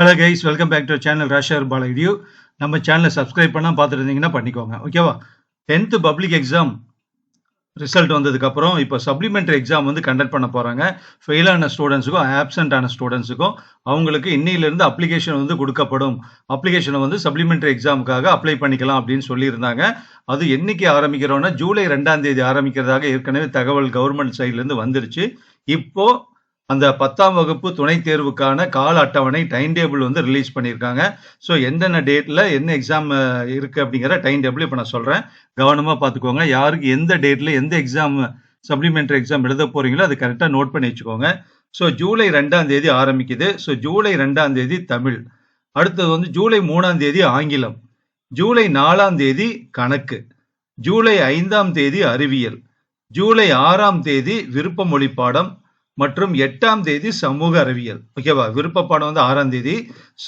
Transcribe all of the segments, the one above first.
Hello guys welcome back to channel ராஷர் பால video நம்ம சேனலை சப்ஸ்கிரைப் பண்ணால் பார்த்துருந்தீங்கன்னா பண்ணிக்கோங்க. ஓகேவா டென்த்து பப்ளிக் எக்ஸாம் ரிசல்ட் வந்ததுக்கப்புறம் இப்போ சப்ளிமெண்ட்ரி எக்ஸாம் வந்து கண்டக்ட் பண்ண போகிறாங்க ஃபெயிலான ஸ்டூடெண்ட்ஸுக்கும் ஆப்சண்ட் ஆன ஸ்டூடெண்ட்ஸுக்கும் அவங்களுக்கு இன்னையிலேருந்து அப்ளிகேஷன் வந்து கொடுக்கப்படும். அப்ளிகேஷனை வந்து சப்ளிமெண்ட்ரி எக்ஸாமுக்காக அப்ளை பண்ணிக்கலாம் அப்படின்னு சொல்லியிருந்தாங்க. அது என்னைக்கு ஆரம்பிக்கிறோன்னா ஜூலை ரெண்டாம் தேதி ஆரம்பிக்கிறதாக ஏற்கனவே தகவல் கவர்மெண்ட் சைட்லேருந்து வந்துருச்சு. இப்போது அந்த பத்தாம் வகுப்பு துணைத் தேர்வுக்கான கால அட்டவணை டைம் டேபிள் வந்து ரிலீஸ் பண்ணியிருக்காங்க. ஸோ என்னென்ன டேட்டில் என்ன எக்ஸாம் இருக்குது அப்படிங்கிற டைம் டேபிள் இப்போ நான் சொல்கிறேன் கவனமாக பார்த்துக்கோங்க. யாருக்கு எந்த டேட்டில் எந்த எக்ஸாம் சப்ளிமெண்ட்ரி எக்ஸாம் எழுத போகிறீங்களோ அது கரெக்டாக நோட் பண்ணி வச்சுக்கோங்க. ஸோ ஜூலை ரெண்டாம் தேதி ஆரம்பிக்குது. ஸோ ஜூலை ரெண்டாம் தேதி தமிழ். அடுத்தது வந்து ஜூலை மூணாம் தேதி ஆங்கிலம். ஜூலை நாலாம் தேதி கணக்கு. ஜூலை ஐந்தாம் தேதி அறிவியல். ஜூலை ஆறாம் தேதி விருப்ப மொழி பாடம். மற்றும் எட்டாம் தேதி சமூக அறிவியல். ஓகேவா விருப்ப பாடம் வந்து ஆறாம் தேதி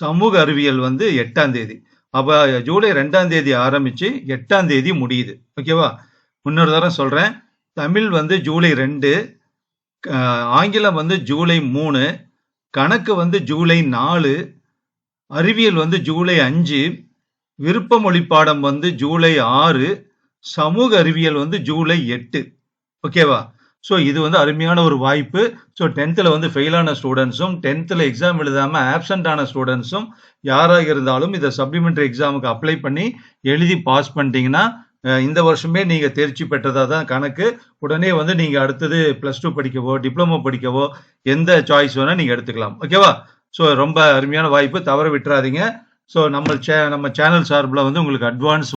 சமூக அறிவியல் வந்து எட்டாம் தேதி. அப்போ ஜூலை ரெண்டாம் தேதி ஆரம்பித்து எட்டாம் தேதி முடியுது. ஓகேவா இன்னொரு தரம் சொல்கிறேன் தமிழ் வந்து ஜூலை ரெண்டு ஆங்கிலம் வந்து ஜூலை மூணு கணக்கு வந்து ஜூலை நாலு அறிவியல் வந்து ஜூலை அஞ்சு விருப்ப மொழி பாடம் வந்து ஜூலை ஆறு சமூக அறிவியல் வந்து ஜூலை எட்டு. ஓகேவா ஸோ இது வந்து அருமையான ஒரு வாய்ப்பு. ஸோ டென்த்தில் வந்து ஃபெயிலான ஸ்டூடெண்ட்ஸும் டென்த்தில் எக்ஸாம் எழுதாமல் ஆப்சண்ட் ஆன ஸ்டூடெண்ட்ஸும் யாராக இருந்தாலும் இதை சப்ளிமெண்ட்ரி எக்ஸாமுக்கு அப்ளை பண்ணி எழுதி பாஸ் பண்ணிட்டீங்கன்னா இந்த வருஷமே நீங்கள் தேர்ச்சி பெற்றதாக தான் கணக்கு. உடனே வந்து நீங்கள் அடுத்தது ப்ளஸ் டூ படிக்கவோ டிப்ளமோ படிக்கவோ எந்த சாய்ஸ் வேணால் நீங்கள் எடுத்துக்கலாம். ஓகேவா ஸோ ரொம்ப அருமையான வாய்ப்பு. தவற விட்டுறாதீங்க. ஸோ நம்ம சே நம்ம சேனல் சார்பில் வந்து உங்களுக்கு அட்வான்ஸ்